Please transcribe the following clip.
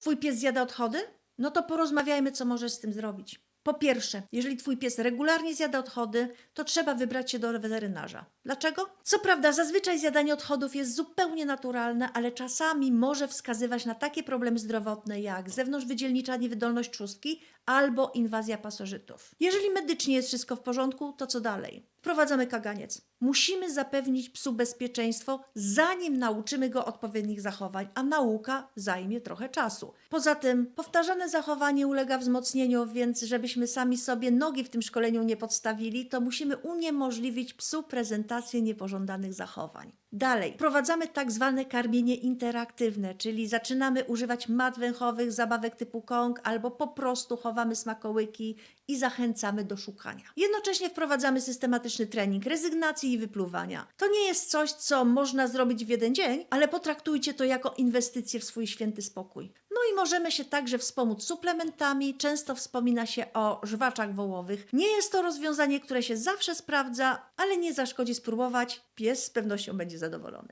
Twój pies zjada odchody? No to porozmawiajmy, co możesz z tym zrobić. Po pierwsze, jeżeli twój pies regularnie zjada odchody, to trzeba wybrać się do weterynarza. Dlaczego? Co prawda, zazwyczaj zjadanie odchodów jest zupełnie naturalne, ale czasami może wskazywać na takie problemy zdrowotne jak zewnątrzwydzielnicza niewydolność trzustki albo inwazja pasożytów. Jeżeli medycznie jest wszystko w porządku, to co dalej? Wprowadzamy kaganiec. Musimy zapewnić psu bezpieczeństwo, zanim nauczymy go odpowiednich zachowań, a nauka zajmie trochę czasu. Poza tym, powtarzane zachowanie ulega wzmocnieniu, więc żebyśmy sami sobie nogi w tym szkoleniu nie podstawili, to musimy uniemożliwić psu prezentację niepożądanych zachowań. Dalej, wprowadzamy tak zwane karmienie interaktywne, czyli zaczynamy używać mat węchowych, zabawek typu kong, albo po prostu chowamy smakołyki i zachęcamy do szukania. Jednocześnie wprowadzamy systematyczny trening rezygnacji i wypluwania. To nie jest coś, co można zrobić w jeden dzień, ale potraktujcie to jako inwestycję w swój święty spokój. No i możemy się także wspomóc suplementami. Często wspomina się o żwaczach wołowych. Nie jest to rozwiązanie, które się zawsze sprawdza, ale nie zaszkodzi spróbować. Pies z pewnością będzie zadowolony.